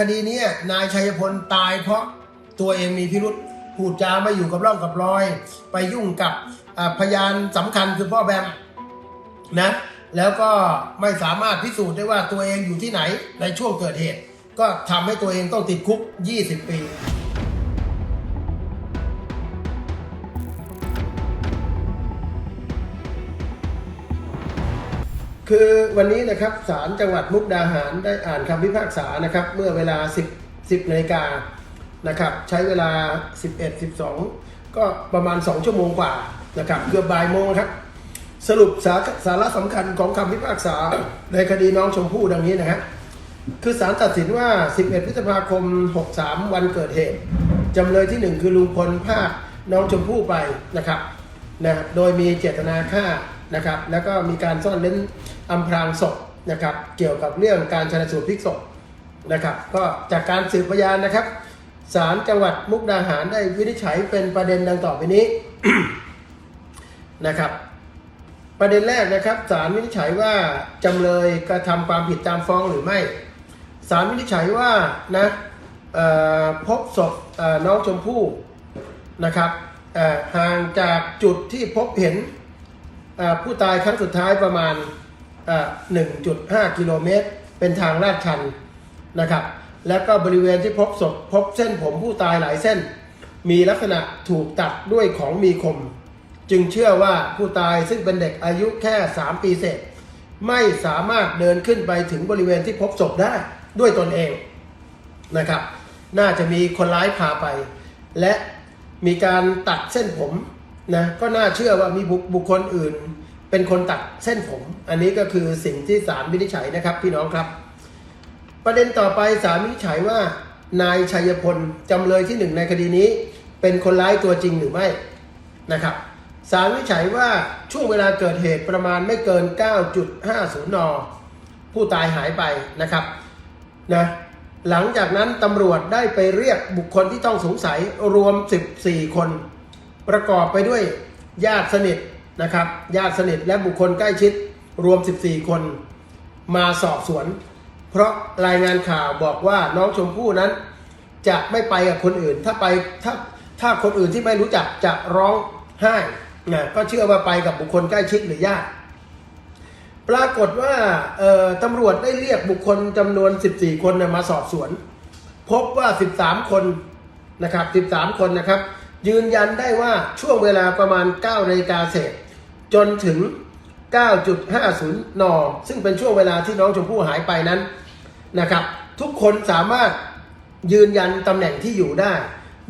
คดีนี้นายชัยพลตายเพราะตัวเองมีพิรุษพูดจาไม่อยู่กับร่องกับรอย ไปยุ่งกับพยานสำคัญคือพ่อแบมนะแล้วก็ไม่สามารถพิสูจน์ได้ว่าตัวเองอยู่ที่ไหนในช่วงเกิดเหตุ ก็ทำให้ตัวเองต้องติดคุก 20 ปี คือวันนี้นะครับศาลจังหวัดมุกดาหารได้อ่านคำพิพากษานะครับ เมื่อเวลา 10 10นาฬิกานะครับใช้เวลา 11 12 ก็ประมาณ 2 ชั่วโมงกว่านะครับเกือบบ่ายโมงครับ สรุปสาสาระสำคัญของคำพิพากษาในคดีน้องชมพู่ดังนี้นะฮะคือศาลตัดสินว่า 11 พฤษภาคม 63 วันเกิดเหตุจำเลยที่ 1 คือลุงพลพาน้องชมพู่ไปนะครับนะโดยมีเจตนาฆ่า นะครับ แล้วก็มีการซ่อนเล้นอำพรางศพนะครับ เกี่ยวกับเรื่องการชนสูตรพลิกศพนะครับ ก็จากการสืบพยานนะครับศาลจังหวัดมุกดาหารได้วินิจฉัยเป็นประเด็นดังต่อไปนี้นะครับ ประเด็นแรกนะครับศาลวินิจฉัยว่าจำเลยกระทำความผิดตามฟ้องหรือไม่ศาลวินิจฉัยว่านะพบศพน้องชมพู่นะครับห่างจากจุดที่พบเห็น ผู้ตายครั้งสุดท้ายประมาณ 1.5 กิโลเมตร เป็นทางลาดชันนะครับ แล้วก็บริเวณที่พบศพพบเส้นผมผู้ตายหลายเส้น มีลักษณะถูกตัดด้วยของมีคม จึงเชื่อว่าผู้ตายซึ่งเป็นเด็กอายุแค่ 3 ปีเศษ ไม่สามารถเดินขึ้นไปถึงบริเวณที่พบศพได้ด้วยตนเองนะครับ น่าจะมีคนร้ายพาไป และมีการตัดเส้นผม นะก็น่าเชื่อว่ามีบุบคคลอื่น เป็นคนตัดเส้นผม อันนี้ก็คือสิ่งที่ศาลวินิจฉัยนะครับ พี่น้องครับ ประเด็นต่อไปศาลวินิจฉัยว่า นายชัยพลจำเลยที่หนึ่งในคดีนี้ เป็นคนร้ายตัวจริงหรือไม่นะครับศาลวินิจฉัยว่าช่วงเวลาเกิดเหตุประมาณไม่เกิน 9.50 น ผู้ตายหายไปนะครับนะหลังจากนั้นตำรวจได้ไปเรียกบุคคลที่ต้องสงสัยรวม 14 คน ประกอบไปด้วยญาติสนิทนะครับ ญาติสนิทและบุคคลใกล้ชิดรวม 14 คน มาสอบสวน เพราะรายงานข่าวบอกว่าน้องชมพู่นั้น จะไม่ไปกับคนอื่น ถ้าไปถ้าถ้าคนอื่นที่ไม่รู้จักจะร้องไห้นะก็เชื่อว่าไปกับบุคคลใกล้ชิดหรือญาติปรากฏว่าตำรวจได้เรียกบุคคลจำนวน 14 คนมาสอบสวน พบว่า 13 คนนะครับ 13 คนนะครับ ยืนยันได้ว่าช่วงเวลาประมาณ9นาฬิกาเศษ จนถึง 9.50 น ซึ่งเป็นช่วงเวลาที่น้องชมพู่หายไปนั้นนะครับ ทุกคนสามารถยืนยันตำแหน่งที่อยู่ได้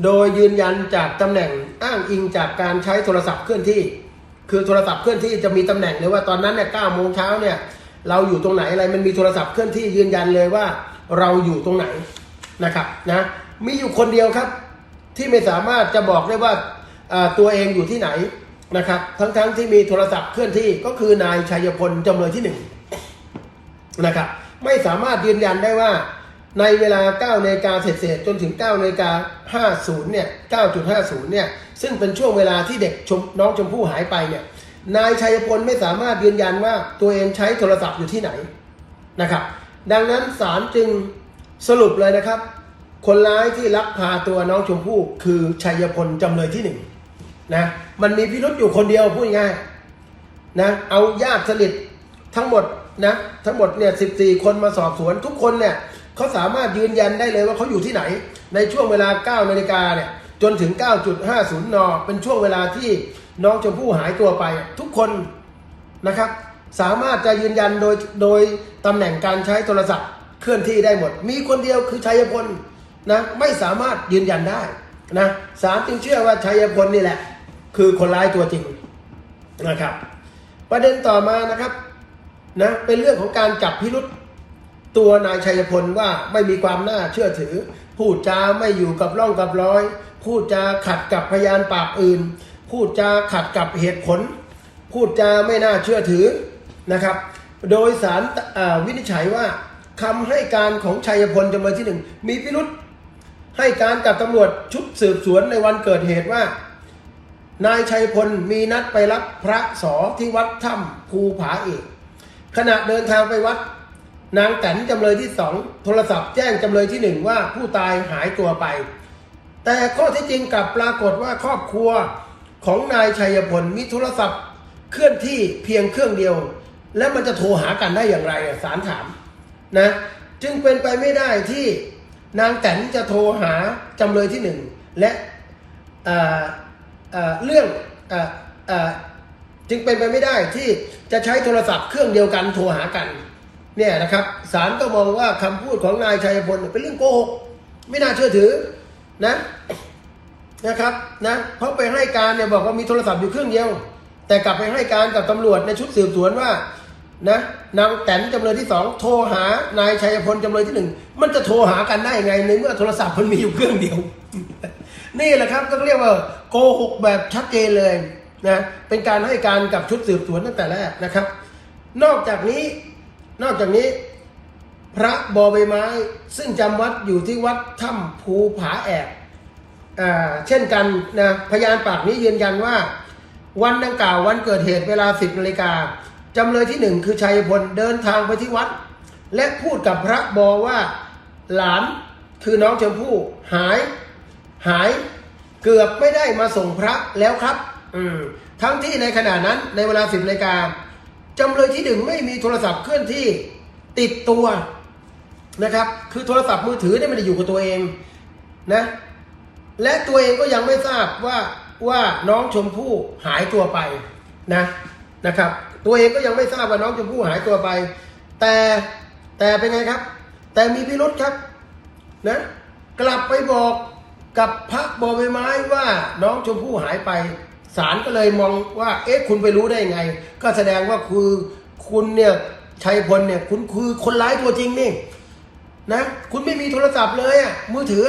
โดยยืนยันจากตำแหน่งอ้างอิงจากการใช้โทรศัพท์เคลื่อนที่ คือโทรศัพท์เคลื่อนที่จะมีตำแหน่งเลยว่าตอนนั้นเนี่ย9โมงเช้าเนี่ยเราอยู่ตรงไหนอะไรมันมีโทรศัพท์เคลื่อนที่ยืนยันเลยว่าเราอยู่ตรงไหนนะครับนะมีอยู่คนเดียวครับ ที่ไม่สามารถจะบอกได้ว่าตัวเองอยู่ที่ไหนนะครับ ทั้งๆที่มีโทรศัพท์เคลื่อนที่ก็คือนายชัยพลจำเลยที่หนึ่งนะครับไม่สามารถยืนยันได้ว่าในเวลา9นาฬิกาเศษจนถึง9นาฬิกา50เนี่ย9.50เนี่ยซึ่งเป็นช่วงเวลาที่เด็กชมน้องชมพู่หายไปเนี่ยนายชัยพลไม่สามารถยืนยันว่าตัวเองใช้โทรศัพท์อยู่ที่ไหนนะครับ ดังนั้นศาลจึงสรุปเลยนะครับ คนร้ายที่ลักพาตัวน้องชมพู่คือชัยพลจำเลยที่หนึ่งนะมันมีพิรุษอยู่คนเดียวพูดง่ายนะเอาญาติสนิททั้งหมดนะทั้งหมดเนี่ยสิบสี่คนมาสอบสวนทุกคนเนี่ยเขาสามารถยืนยันได้เลยว่าเขาอยู่ที่ไหน ในช่วงเวลา9นาฬิกาเนี่ยจนถึง 9.50 น เป็นช่วงเวลาที่น้องชมพู่หายตัวไป ทุกคนนะครับ สามารถจะยืนยันโดยโดยตำแหน่งการใช้โทรศัพท์เคลื่อนที่ได้หมด มีคนเดียวคือชัยพล นะไม่สามารถยืนยันได้นะศาลจึงเชื่อว่าชัยพลนี่แหละ คือคนร้ายตัวจริงนะครับ ประเด็นต่อมานะครับนะเป็นเรื่องของการจับพิรุษตัวนายชัยพลว่าไม่มีความน่าเชื่อถือ พูดจาไม่อยู่กับร่องกับรอย พูดจาขัดกับพยานปากอื่น พูดจาขัดกับเหตุผล พูดจาไม่น่าเชื่อถือนะครับ โดยสารวินิจฉัยว่าคำให้การของชัยพลจำเลยที่หนึ่งมีพิรุษ ให้การกับตำรวจชุดสืบสวนในวันเกิดเหตุว่า นายชัยพลมีนัดไปรับพระสอที่วัดถ้ำภูผาเอกขณะเดินทางไปวัด นางแตนจำเลยที่สองโทรศัพท์แจ้งจำเลยที่หนึ่งว่าผู้ตายหายตัวไป แต่ข้อที่จริงกลับปรากฏว่าครอบครัวของนายชัยพลมีโทรศัพท์เคลื่อนที่เพียงเครื่องเดียว แล้วมันจะโทรหากันได้อย่างไรอะศาลถามนะ จึงเป็นไปไม่ได้ที่ นางแตนจะโทรหาจำเลยที่หนึ่งและเเเรื่องออจึงเป็นไปไม่ได้ที่จะใช้โทรศัพท์เครื่องเดียวกันโทรหากันเนี่ยนะครับศาลก็มองว่าคำพูดของนายชัยพลเป็นเรื่องโกหกไม่น่าเชื่อถือนะนะครับนะเพราะไปให้การเนี่ยบอกว่ามีโทรศัพท์อยู่เครื่องเดียว แต่กลับไปให้การกับตำรวจในชุดสืบสวนว่า นะนางแตนจำเลยที่สองโทรหานายชัยพลจำเลยที่หนึ่งมันจะโทรหากันได้ไงในเมื่อโทรศัพท์มันมีอยู่เครื่องเดียว นี่แหละครับก็เรียกว่าโกหกแบบชัดเจนเลยนะเป็นการให้การกับชุดสืบสวนตั้งแต่แรกนะครับ นอกจากนี้นอกจากนี้ พระบอใบไม้ ซึ่งจำวัดอยู่ที่วัดถ้ำภูผาแอกเช่นกันนะพยานปากนี้ยืนยันว่า วันดังกล่าววันเกิดเหตุเวลา 10นาฬิกา จำเลยที่หนึ่งคือชัยพลเดินทางไปที่วัด และพูดกับพระบอว่า หลานคือน้องชมพู่หาย หายเกือบไม่ได้มาส่งพระแล้วครับ อืมทั้งที่ในขณะนั้นในเวลาสิบนาฬิกาจำเลยที่หนึ่งไม่มีโทรศัพท์เคลื่อนที่ติดตัวนะครับ คือโทรศัพท์มือถือเนี่ยไม่ได้อยู่กับตัวเองนะ และตัวเองก็ยังไม่ทราบว่าว่าน้องชมพู่หายตัวไปนะนะครับ ตัวเองก็ยังไม่ทราบว่าน้องชมพู่หายตัวไป แต่แต่เป็นไงครับ แต่มีพิรุษครับนะกลับไปบอกกับพระบอใบไม้ว่าน้องชมพู่หายไปศาลก็เลยมองว่าเอ๊ะคุณไปรู้ได้ไง ก็แสดงว่าคือคุณเนี่ยชัยพลเนี่ยคุณคือคนร้ายตัวจริงนี่นะคุณไม่มีโทรศัพท์เลยอะมือถือ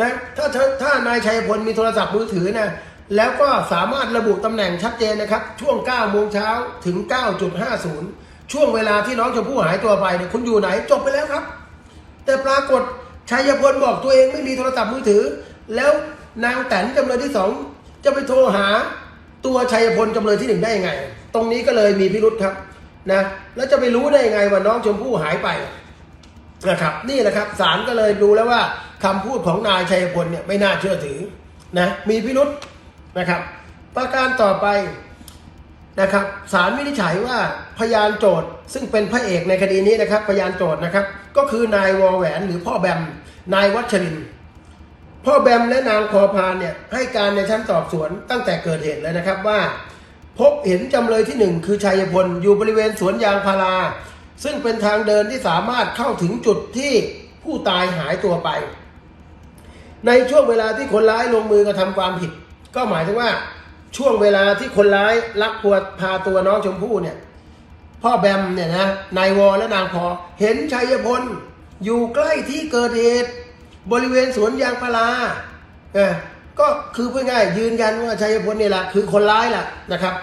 นะถ้าถ้าถ้านายชัยพลมีโทรศัพท์มือถือนะ แล้วก็สามารถระบุตำแหน่งชัดเจนนะครับ ช่วง 9 โมงเช้าถึง 9.50 ช่วงเวลาที่น้องชมพู่หายตัวไปเนี่ยคุณอยู่ไหนจบไปแล้วครับ แต่ปรากฏชัยพลบอกตัวเองไม่มีโทรศัพท์มือถือ แล้วนางแตนจำเลยที่สองจะไปโทรหาตัวชัยพลจำเลยที่หนึ่งได้ยังไง ตรงนี้ก็เลยมีพิรุษครับนะแล้วจะไปรู้ได้ยังไงว่าน้องชมพู่หายไปนะครับนี่แหละครับศาลก็เลยดูแล้วว่าคำพูดของนายชัยพลเนี่ยไม่น่าเชื่อถือนะมีพิรุษ นะครับ ประการต่อไปนะครับศาลวินิจฉัยว่าพยานโจทย์ซึ่งเป็นพระเอกในคดีนี้นะครับ พยานโจทย์นะครับ ก็คือนายวอแหวนหรือพ่อแบมนายวัชรินพ่อแบมและนางพอพานเนี่ยให้การในชั้นสอบสวนตั้งแต่เกิดเหตุเลยนะครับว่า พบเห็นจำเลยที่หนึ่งคือชัยพลอยู่บริเวณสวนยางพารา ซึ่งเป็นทางเดินที่สามารถเข้าถึงจุดที่ผู้ตายหายตัวไป ในช่วงเวลาที่คนร้ายลงมือกระทำความผิด ก็หมายถึงว่าช่วงเวลาที่คนร้ายลักพวดพาตัวน้องชมพู่เนี่ย พ่อแบมเนี่ยนะนายวอและนางพอเห็นชัยพลอยู่ใกล้ที่เกิดเหตุบริเวณสวนยางพาราเออก็คือพูดง่ายยืนยันว่าชัยพลเนี่ยแหละคือคนร้ายแหละนะครับ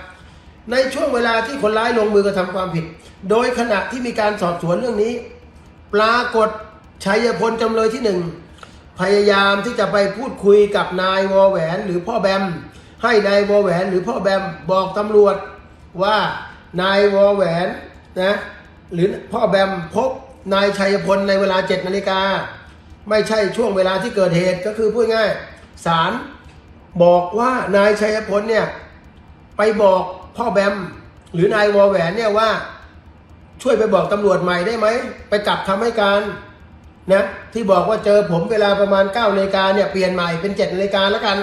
ในช่วงเวลาที่คนร้ายลงมือกระทำความผิด โดยขณะที่มีการสอบสวนเรื่องนี้ ปรากฏชัยพลจำเลยที่หนึ่ง พยายามที่จะไปพูดคุยกับนายวอแหวนหรือพ่อแบม ให้นายวอแหวนหรือพ่อแบมบอกตำรวจว่านายวอแหวนนะหรือพ่อแบมพบนายชัยพลในเวลาเจ็ดนาฬิกาไม่ใช่ช่วงเวลาที่เกิดเหตุก็คือพูดง่ายศาลบอกว่านายชัยพลเนี่ยไปบอกพ่อแบม หรือนายวอแหวนเนี่ยว่าช่วยไปบอกตำรวจใหม่ได้ไหม ไปกลับคำให้การ นะที่บอกว่าเจอผมเวลาประมาณ9ก้านาฬิกาเนี่ยเปลี่ยนใหม่เป็น7จ็ดนาฬิกาแล้วกัน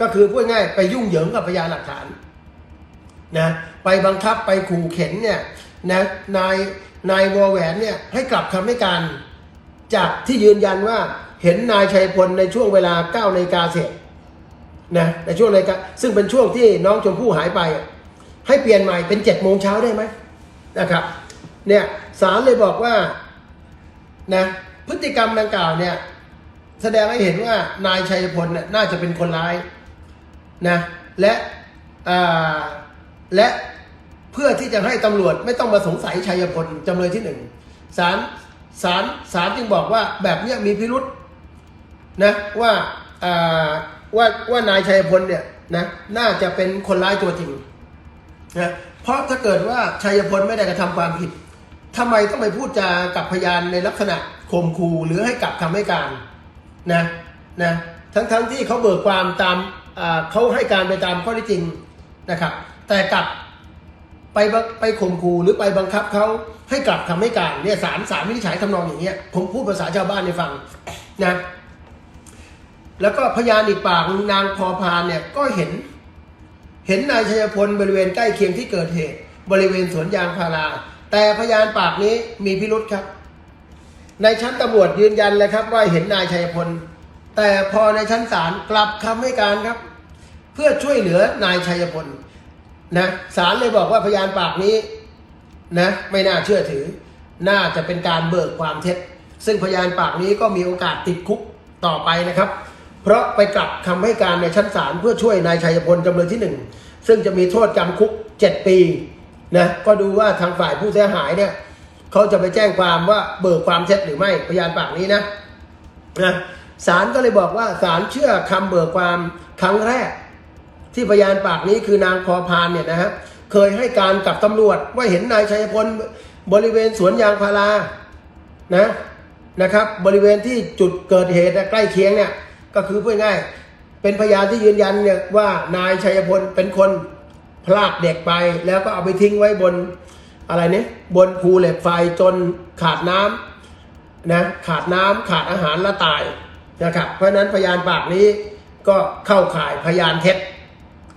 ก็คือพูดง่ายไปยุ่งเหยิงกับพยานหลักฐานนะไปบังคับไปขู่เข็นเนี่ยนะนายนายวอแหวนเนี่ยให้กลับคำให้การจากที่ยืนยันว่าเห็นนายชัยพลในช่วงเวลา9ก้านาฬิกาเสร็จนะในช่วงนาฬิกาซึ่งเป็นช่วงที่น้องชมพู่หายไป ให้เปลี่ยนใหม่เป็น7จ็ดโมงเช้าได้ไหมนะครับเนี่ยศาลเลยบอกว่านะ พฤติกรรมดังกล่าวเนี่ยแสดงให้เห็นว่านายชัยพลเนี่ยน่าจะเป็นคนร้ายนะและและเพื่อที่จะให้ตำรวจไม่ต้องมาสงสัยชัยพลจำเลยที่หนึ่งศาลศาลศาลจึงบอกว่าแบบเนี้ยมีพิรุษนะว่าอ่าว่าว่านายชัยพลเนี่ยนะน่าจะเป็นคนร้ายตัวจริงนะเพราะถ้าเกิดว่าชัยพลไม่ได้กระทำความผิดทำไมต้องไปพูดจากับพยานในลักษณะ ข่มขู่หรือให้กลับคำให้การนะนะทั้งทั้งที่เขาเบิกความตามเขาให้การไปตามข้อที่จริงนะครับ แต่กลับไปไปข่มขู่หรือไปบังคับเขาให้กลับคำให้การเนี่ยศาลศาลวินิจฉัยทำนองอย่างเงี้ยผมพูดภาษาชาวบ้านให้ฟังนะแล้วก็พยานอีกปากนางพอพานเนี่ยก็เห็น เห็นนายชัยพลบริเวณใกล้เคียงที่เกิดเหตุ บริเวณสวนยางพารา แต่พยานปากนี้มีพิรุษครับ ในชั้นตำรวจยืนยันเลยครับ ว่าเห็นนายชัยพล แต่พอในชั้นศาลกลับคำให้การครับ เพื่อช่วยเหลือนายชัยพลนะศาลเลยบอกว่าพยานปากนี้นะไม่น่าเชื่อถือ น่าจะเป็นการเบิกความเท็จ ซึ่งพยานปากนี้ก็มีโอกาสติดคุกต่อไปนะครับ เพราะไปกลับคำให้การในชั้นศาลเพื่อช่วยนายชัยพลจำเลยที่หนึ่งซึ่งจะมีโทษจำคุก 7 ปีนะก็ดูว่าทางฝ่ายผู้เสียหายเนี่ย เขาจะไปแจ้งความว่าเบิกความเท็จหรือไม่พยานปากนี้นะนะศาลก็เลยบอกว่าศาลเชื่อคำเบิกความครั้งแรก ที่พยานปากนี้คือนางพอพานเนี่ยนะฮะเคยให้การกับตำรวจว่าเห็นนายชัยพลบริเวณสวนยางพารานะนะครับ บริเวณที่จุดเกิดเหตุใกล้เคียงเนี่ยก็คือพูดง่ายเป็นพยานที่ยืนยันเนี่ยว่านายชัยพลเป็นคนพลากเด็กไป แล้วก็เอาไปทิ้งไว้บน อะไรเนี่ยบนภูเหล็กไฟจนขาดน้ำนะขาดน้ำขาดอาหารและตายนะครับเพราะนั้นพยานปากนี้ก็เข้าข่ายพยานเท็จ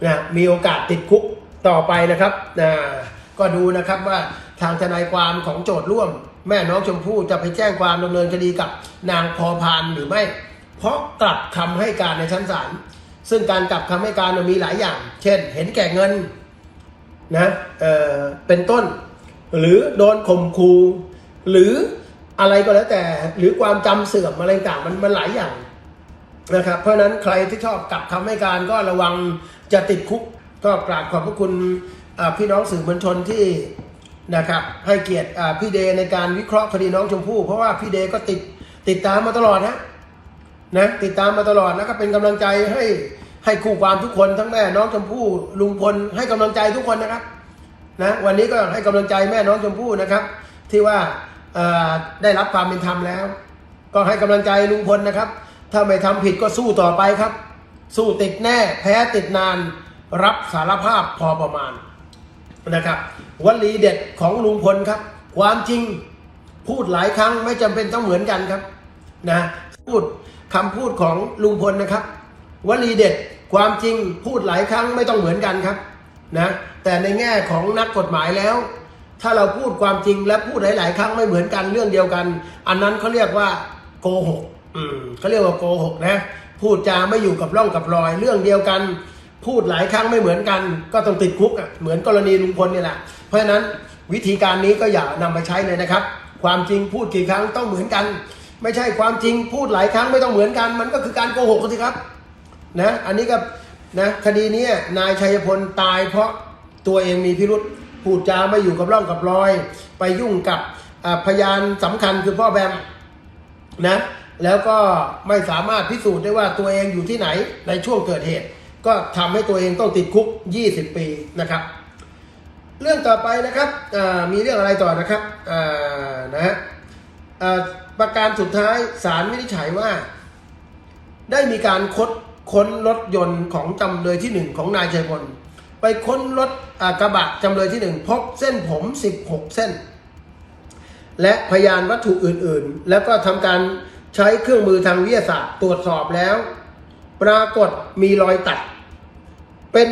นะมีโอกาสติดคุกต่อไปนะครับนะก็ดูนะครับว่าทางทนายความของโจทย์ร่วม แม่น้องชมพู่จะไปแจ้งความดำเนินคดีกับนางพอพานหรือไม่ เพราะกลับคำให้การในชั้นศาลซึ่งการกลับคำให้การมันมีหลายอย่าง เช่น เห็นแก่เงินนะเออเป็นต้น หรือโดนข่มขู่หรืออะไรก็แล้วแต่ หรือความจำเสื่อมอะไรต่างมันมันหลายอย่างนะครับ เพราะฉะนั้นใครที่ชอบกลับคำให้การก็ระวังจะติดคุกก็กราบขอบพระคุณพี่น้องสื่อมวลชนที่นะครับ ให้เกียรติพี่เดย์ในการวิเคราะห์คดีน้องชมพู่เพราะว่าพี่เดย์ก็ติดติดตามมาตลอดนะนะติดตามมาตลอดแล้วก็เป็นกำลังใจให้ให้คู่ความทุกคนทั้งแม่น้องชมพู่ลุงพลให้กำลังใจทุกคนนะครับ นะวันนี้ก็ให้กำลังใจแม่น้องชมพู่นะครับ ที่ว่าได้รับความเป็นธรรมแล้ว ก็ให้กำลังใจลุงพลนะครับ ถ้าไม่ทำผิดก็สู้ต่อไปครับ สู้ติดแน่แพ้ติดนาน รับสารภาพพอประมาณนะครับวลีเด็ดของลุงพลครับ ความจริงพูดหลายครั้งไม่จำเป็นต้องเหมือนกันครับนะพูดคำพูดของลุงพลนะครับวลีเด็ดความจริงพูดหลายครั้งไม่ต้องเหมือนกันครับ นะแต่ในแง่ของนักกฎหมายแล้ว ถ้าเราพูดความจริงและพูดหลาย ๆ ครั้งไม่เหมือนกันเรื่องเดียวกัน อันนั้นเขาเรียกว่าโกหกอืมเขาเรียกว่าโกหกนะพูดจาไม่อยู่กับร่องกับรอย เรื่องเดียวกัน พูดหลายครั้งไม่เหมือนกัน ก็ต้องติดคุกอะเหมือนกรณีลุงพลนี่แหละเพราะฉะนั้นวิธีการนี้ก็อย่านำมาใช้เลยนะครับ ความจริงพูดกี่ครั้งต้องเหมือนกัน ไม่ใช่ความจริงพูดหลายครั้งไม่ต้องเหมือนกัน มันก็คือการโกหกสิครับนะอันนี้ก็ นะคดีนี้นายชัยพลตายเพราะตัวเองมีพิรุษพูดจาไม่อยู่กับร่องกับรอย ไปยุ่งกับพยานสำคัญคือพ่อแบมนะแล้วก็ไม่สามารถพิสูจน์ได้ว่าตัวเองอยู่ที่ไหนในช่วงเกิดเหตุ ก็ทำให้ตัวเองต้องติดคุก 20 ปีนะครับ เรื่องต่อไปนะครับมีเรื่องอะไรต่อนะครับนะฮะประการสุดท้ายศาลวินิจฉัยว่า ได้มีการค้น ค้นรถยนต์ของจำเลยที่หนึ่งของนายชัยพลไปค้นรถกระบะจำเลยที่หนึ่งพบเส้นผม 16 เส้น และพยานวัตถุอื่นๆ แล้วก็ทำการใช้เครื่องมือทางวิทยาศาสตร์ตรวจสอบแล้ว ปรากฏมีรอยตัด เป็น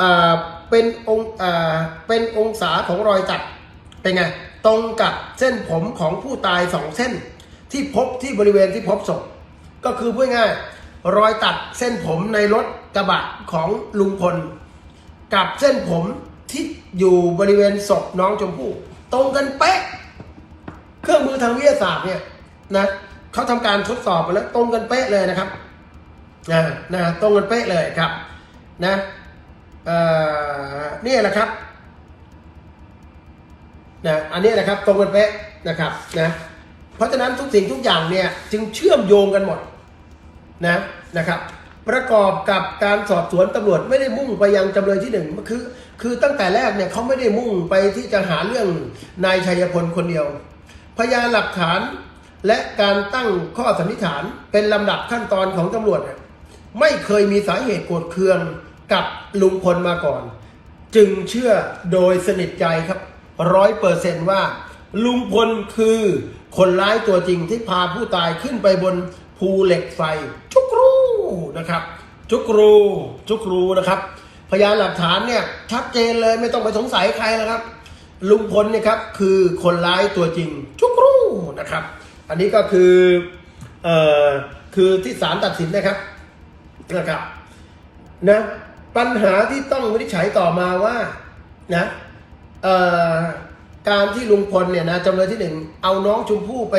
อ่าเป็นองอ่าเป็นองศาของรอยตัดเป็นไงตรงกับเส้นผมของผู้ตายสองเส้น ที่พบที่บริเวณที่พบศพก็คือพูดง่าย รอยตัดเส้นผมในรถกระบะของลุงพล กับเส้นผมที่อยู่บริเวณศพน้องชมพู่ตรงกันเป๊ะ เครื่องมือทางวิทยาศาสตร์เนี่ยนะเขาทำการทดสอบมาแล้วตรงกันเป๊ะเลยนะครับนะนะตรงกันเป๊ะเลยครับนะเอ่อนี่แหละครับนะอันนี้นะครับตรงกันเป๊ะนะครับนะเพราะฉะนั้นทุกสิ่งทุกอย่างเนี่ยจึงเชื่อมโยงกันหมด นะนะครับประกอบกับการสอบสวนตำรวจไม่ได้มุ่งไปยังจำเลยที่หนึ่งคือคือตั้งแต่แรกเนี่ยเขาไม่ได้มุ่งไปที่จะหาเรื่องนายชัยพลคนเดียว พยานหลักฐานและการตั้งข้อสันนิษฐานเป็นลำดับขั้นตอนของตำรวจเนี่ยไม่เคยมีสาเหตุโกรธเคืองกับลุงพลมาก่อน จึงเชื่อโดยสนิทใจครับร้อยเปอร์เซนว่า ลุงพลคือคนร้ายตัวจริงที่พาผู้ตายขึ้นไปบนภูเหล็กไฟ นะครับ จุกรูจุกรูนะครับ พยานหลักฐานเนี่ยชัดเจนเลยไม่ต้องไปสงสัยใครแล้วครับ ลุงพลเนี่ยครับคือคนร้ายตัวจริง จุกรูนะครับ อันนี้ก็คือเอ่อคือที่ศาลตัดสินนะครับนะครับนะปัญหาที่ต้องวินิจฉัยต่อมาว่านะเอ่อการที่ลุงพลเนี่ยนะจำเลยที่หนึ่งเอาน้องชมพู่ไป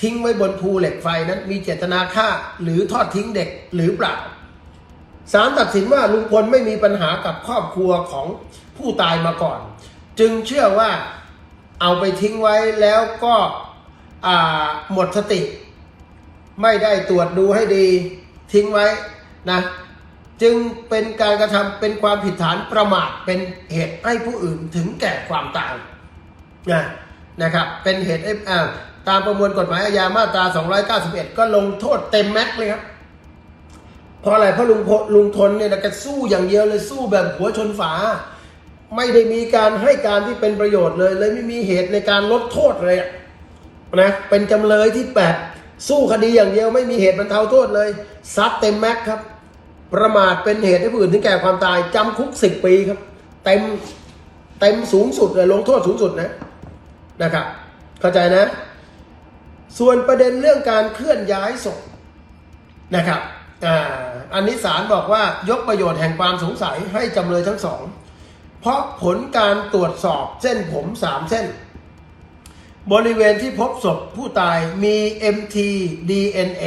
ทิ้งไว้บนภูเหล็กไฟนั้นมีเจตนาฆ่าหรือทอดทิ้งเด็กหรือเปล่าศาลตัดสินว่าลุงพลไม่มีปัญหากับครอบครัวของผู้ตายมาก่อน จึงเชื่อว่าเอาไปทิ้งไว้แล้วก็หมดสติ ไม่ได้ตรวจดูให้ดีทิ้งไว้นะจึงเป็นการกระทำเป็นความผิดฐานประมาทเป็นเหตุให้ผู้อื่นถึงแก่ความตายนะนะครับเป็นเหตุให้อ่า ตามประมวลกฎหมายอาญามาตรา 291 ก็ลงโทษเต็มแม็กซ์เลยครับ เพราะอะไร เพราะลุงพลลุงทนเนี่ยนะแกสู้อย่างเดียวเลยสู้แบบหัวชนฝา ไม่ได้มีการให้การที่เป็นประโยชน์เลย เลยไม่มีเหตุในการลดโทษเลยนะ เป็นจำเลยที่แปดสู้คดีอย่างเดียวไม่มีเหตุบรรเทาโทษเลยซัดเต็มแม็กซ์ครับ ประมาทเป็นเหตุให้ผู้อื่นถึงแก่ความตายจำคุกสิบปีครับ เต็มเต็มสูงสุดเลยลงโทษสูงสุดนะนะครับ เข้าใจนะ ส่วนประเด็นเรื่องการเคลื่อนย้ายศพนะครับอ,อันนี้ศาลบอกว่ายกประโยชน์แห่งความสงสัยให้จำเลยทั้งสอง เพราะผลการตรวจสอบเส้นผมสามเส้น บริเวณที่พบศพผู้ตายมี MTDNA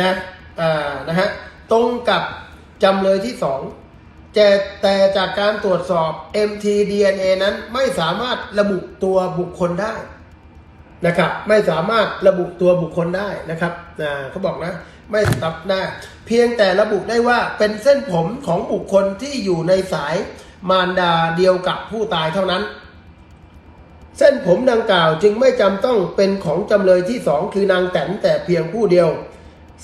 นะอ่านะฮะตรงกับจำเลยที่สองแต่แต่จากการตรวจสอบ MTDNA นั้นไม่สามารถระบุตัวบุคคลได้ นะครับไม่สามารถระบุตัวบุคคลได้นะครับอ่าเขาบอกนะไม่ตับหน้าเพียงแต่ระบุได้ว่าเป็นเส้นผมของบุคคลที่อยู่ในสายมารดาเดียวกับผู้ตายเท่านั้น เส้นผมดังกล่าวจึงไม่จำต้องเป็นของจำเลยที่สองคือนางแตนแต่เพียงผู้เดียว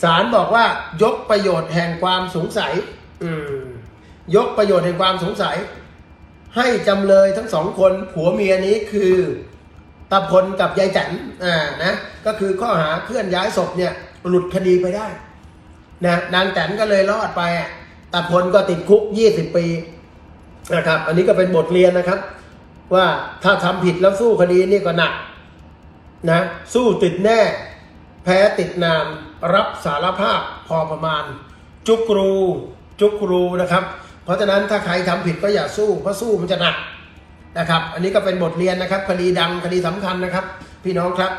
ศาลบอกว่ายกประโยชน์แห่งความสงสัยยกประโยชน์แห่งความสงสัย ให้จำเลยทั้งสองคนผัวเมียนี้คือ ตาพลกับยายแตนอ่านะก็คือข้อหาเคลื่อนย้ายศพเนี่ยหลุดคดีไปได้นะนางแตนก็เลยรอดไปตาพลก็ติดคุกยี่สิบปีนะครับ อันนี้ก็เป็นบทเรียนนะครับ ว่าถ้าทำผิดแล้วสู้คดีนี่ก็หนักนะสู้ติดแน่ แพ้ติดนานรับสารภาพพอประมาณ จุกรู จุกรูนะครับ เพราะฉะนั้นถ้าใครทำผิดก็อย่าสู้เพราะสู้มันจะหนัก นะครับ อันนี้ก็เป็นบทเรียนนะครับ คดีดังคดีสำคัญนะครับ พี่น้องครับ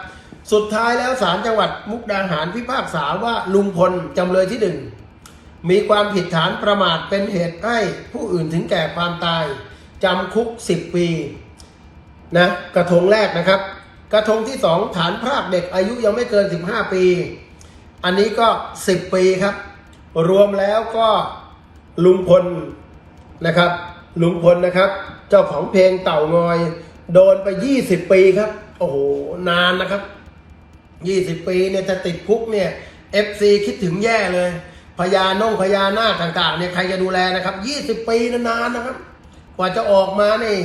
สุดท้ายแล้วศาลจังหวัดมุกดาหารพิพากษาว่าลุงพลจำเลยที่หนึ่งมีความผิดฐานประมาทเป็นเหตุให้ผู้อื่นถึงแก่ความตายจำคุก 10 ปีนะกระทงแรกนะครับ กระทงที่สองฐานพรากเด็กอายุยังไม่เกิน 15 ปี อันนี้ก็ 10 ปีครับ รวมแล้วก็ลุงพลนะครับ ลุงพลนะครับ เจ้าของเพลงเต่างอย โดนไป 20 ปีครับ โอ้โห นานนะครับ 20 ปีเนี่ยจะติดคุกเนี่ย FC คิดถึงแย่เลย พญานงพญานาคต่างๆเนี่ยใครจะดูแลนะครับ 20 ปีนานๆนะครับ กว่าจะออกมานี่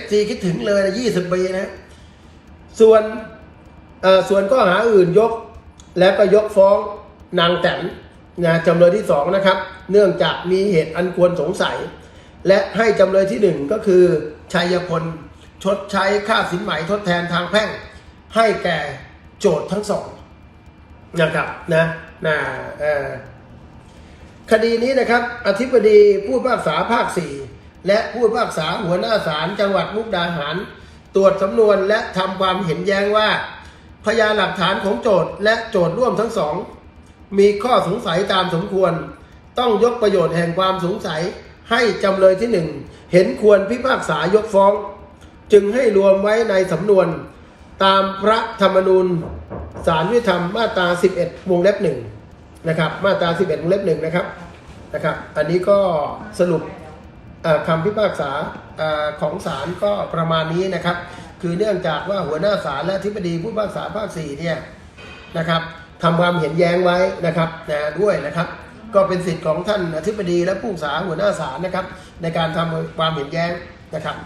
FC คิดถึงเลยนะ20 ปีนะ ส่วนเอ่อส่วนข้อหาอื่นยก แล้วก็ยกฟ้องนางแตนนะจำเลยที่สองนะครับ เนื่องจากมีเหตุอันควรสงสัย และให้จำเลยที่หนึ่งก็คือ ชัยพลชดใช้ค่าสินไหมทดแทนทางแพ่ง ให้แก่โจทย์ทั้งสองนะครับนะนะคดีนี้นะครับอธิบดีผู้พิพากษาภาค 4 และผู้พิพากษาหัวหน้าศาลจังหวัดมุกดาหาร ตรวจสำนวนและทำความเห็นแย้งว่า พยานหลักฐานของโจทย์และโจทย์ร่วมทั้งสอง มีข้อสงสัยตามสมควร ต้องยกประโยชน์แห่งความสงสัย ให้จำเลยที่หนึ่งเห็นควรพิพากษายกฟ้อง จึงให้รวมไว้ในสำนวน ตามพระธรรมนูญสารยุติธรรมมาตรา 11 วงเล็บหนึ่งนะครับมาตรา 11 วงเล็บหนึ่งนะครับนะครับ อันนี้ก็สรุปคำพิพากษาอของศาลก็ประมาณนี้นะครับ คือเนื่องจากว่าหัวหน้าศาลและธิบดีผู้พิพากษาภาคสี่เนี่ยนะครับทำความเห็นแย้งไว้นะครับนะด้วยนะครับ ก็เป็นสิทธิ์ของท่านอธิบดีและผู้สาหัวหน้าศาลนะครับ ในการทำความเห็นแย้งนะครับ